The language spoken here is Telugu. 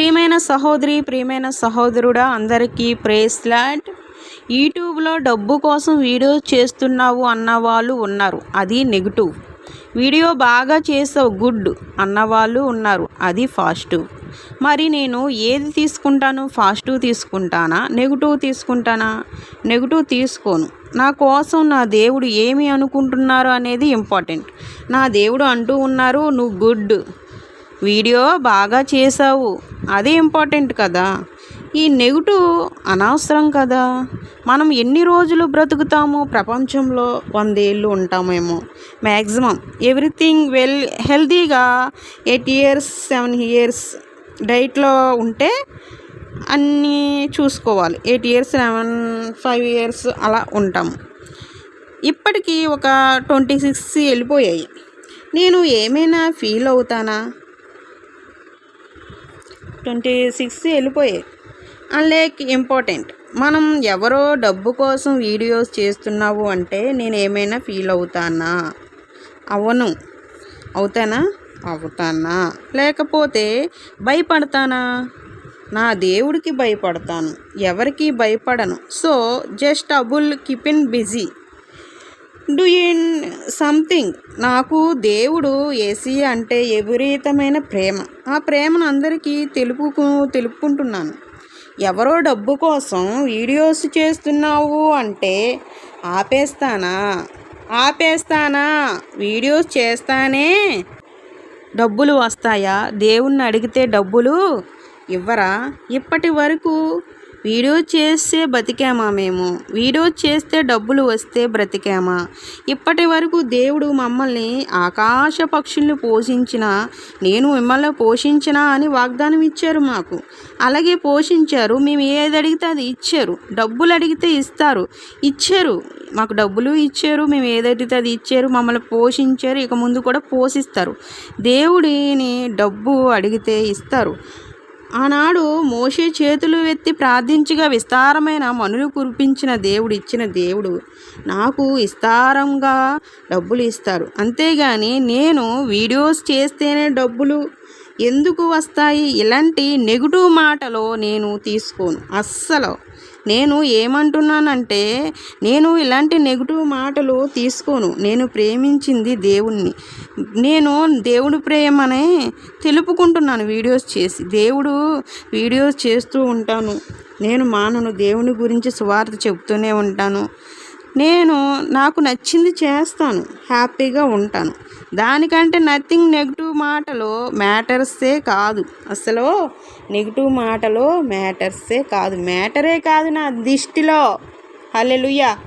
ప్రియమైన సహోదరి ప్రియమైన సహోదరుడా అందరికీ ప్రేస్లాట్ యూట్యూబ్లో డబ్బు కోసం వీడియో చేస్తున్నావు అన్న వాళ్ళు ఉన్నారు. అది నెగిటివ్. వీడియో బాగా చేసావు గుడ్ అన్నవాళ్ళు ఉన్నారు. అది పాజిటివ్. మరి నేను ఏది తీసుకుంటాను? పాజిటివ్ తీసుకుంటానా? నెగిటివ్ తీసుకుంటానా? నెగిటివ్ తీసుకోను. నా కోసం నా దేవుడు ఏమి అనుకుంటున్నారు అనేది ఇంపార్టెంట్. నా దేవుడు అంటూ ఉన్నారు నువ్వు గుడ్. వీడియో బాగా చేసావు. అదే ఇంపార్టెంట్ కదా. ఈ నెగిటివ్ అనవసరం కదా. మనం ఎన్ని రోజులు బ్రతుకుతామో ప్రపంచంలో వందేళ్ళు ఉంటామేమో. మ్యాక్సిమం ఎవ్రీథింగ్ వెల్ హెల్తీగా ఎయిట్ ఇయర్స్ సెవెన్ ఇయర్స్ డైట్లో ఉంటే అన్నీ చూసుకోవాలి. Eight years seven five years అలా ఉంటాము ఇప్పటికీ ఒక ట్వంటీ సిక్స్ వెళ్ళిపోయాయి. నేను ఏమైనా ఫీల్ అవుతానా? ట్వంటీ సిక్స్ వెళ్ళిపోయాయి. Like important. మనం ఎవరో డబ్బు కోసం వీడియోస్ చేస్తున్నావు అంటే నేను ఏమైనా ఫీల్ అవుతానా? అవను. అవుతానా? అవుతానా? లేకపోతే భయపడతానా? నా దేవుడికి భయపడతాను. ఎవరికి భయపడను. So just able keep in busy. Doing something నాకు దేవుడు ఏసీ అంటే విపరీతమైన ప్రేమ. ఆ ప్రేమను అందరికీ తెలుపుకు తెలుపుకుంటున్నాను. ఎవరో డబ్బు కోసం వీడియోస్ చేస్తున్నావు అంటే ఆపేస్తానా? ఆపేస్తానా? వీడియోస్ చేస్తానే? డబ్బులు వస్తాయా? దేవుణ్ణి అడిగితే డబ్బులు ఇవ్వరా? ఇప్పటి వరకు వీడియో చేస్తే బతికామా మేము? వీడియో చేస్తే డబ్బులు వస్తే బ్రతికామా? ఇప్పటి వరకు దేవుడు మమ్మల్ని ఆకాశ పక్షుల్ని పోషించిన నేను మిమ్మల్ని పోషించిన అని వాగ్దానం ఇచ్చారు మాకు. అలాగే పోషించారు. మేము ఏది అడిగితే అది ఇచ్చారు. డబ్బులు అడిగితే ఇస్తారు. ఇచ్చారు. మాకు డబ్బులు ఇచ్చారు. మేము ఏదైతే అది ఇచ్చారు. మమ్మల్ని పోషించారు. ఇక ముందు కూడా పోషిస్తారు. దేవుడిని డబ్బు అడిగితే ఇస్తారు. ఆనాడు మోషే చేతులు ఎత్తి ప్రార్థించగా విస్తారమైన మనులు కురిపించిన దేవుడు ఇచ్చిన దేవుడు నాకు విస్తారంగా డబ్బులు ఇస్తారు. అంతేగాని నేను వీడియోస్ చేస్తేనే డబ్బులు ఎందుకు వస్తాయి? ఇలాంటి నెగిటివ్ మాటలు నేను తీసుకోను. అస్సలు. నేను ఏమంటున్నానంటే నేను ఇలాంటి నెగిటివ్ మాటలు తీసుకోను. నేను ప్రేమించింది దేవుణ్ణి. నేను దేవుడి ప్రేమనే తెలుపుకుంటున్నాను వీడియోస్ చేసి. దేవుడు వీడియోస్ చేస్తూ ఉంటాను. నేను మానను. దేవుని గురించి సువార్త చెప్తూనే ఉంటాను. నేను నాకు నచ్చింది చేస్తాను హ్యాపీగా ఉంటాను. దానికంటే నథింగ్ నెగిటివ్ మాటలు మ్యాటర్సే కాదు. అసలు నెగిటివ్ మాటలు మ్యాటర్సే కాదు. మ్యాటరే కాదు నా దిష్టిలో. హల్లెలూయా.